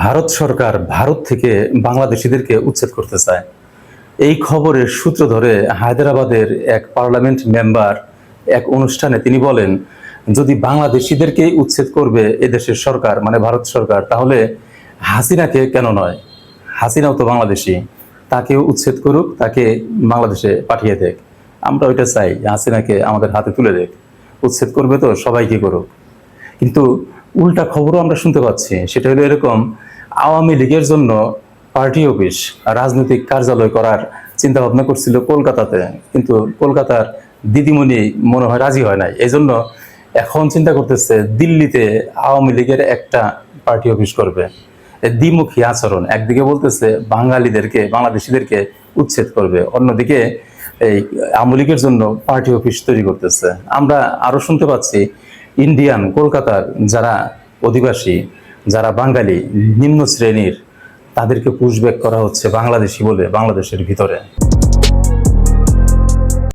ভারত সরকার ভারত থেকে বাংলাদেশিদেরকে উচ্ছেদ করতে চায়। এই খবরের সূত্র ধরে হায়দ্রাবাদের এক পার্লামেন্ট মেম্বার এক অনুষ্ঠানে তিনি বলেন, যদি বাংলাদেশিদেরকে উচ্ছেদ করবে এদেশের সরকার মানে ভারত সরকার, তাহলে হাসিনাকে কেন নয়? হাসিনাও তো বাংলাদেশি। তাকেও উচ্ছেদ করুক, তাকে বাংলাদেশে পাঠিয়ে দেখ। আমরা ওইটা চাই, হাসিনাকে আমাদের হাতে তুলে দেখ। উচ্ছেদ করবে তো সবাইকে করুক? কিন্তু উল্টা খবরও আমরা শুনতে পাচ্ছি। সেটা হলো এরকম, আওয়ামী লীগের জন্য পার্টি অফিস, রাজনৈতিক কার্যালয় করার চিন্তা ভাবনা করছিল কলকাতাতে। কিন্তু কলকাতার দিদিমণি মনে হয় রাজি হয় নাই। এই জন্য এখন চিন্তা করতেছে, দিল্লিতে আওয়ামী লীগের একটা পার্টি অফিস করবে। দ্বিমুখী আচরণ। একদিকে বলতেছে, বাঙালিদেরকে, বাংলাদেশিদেরকে উচ্ছেদ করবে। অন্যদিকে এই আওয়ামী লীগের জন্য পার্টি অফিস তৈরি করতেছে। আমরা আরও শুনতে পাচ্ছি ইন্ডিয়ান, কলকাতার যারা অধিবাসী, যারা বাঙালি, নিম্ন শ্রেণির, তাদেরকে পুশব্যাক করা হচ্ছে বাংলাদেশি বলে বাংলাদেশের ভিতরে।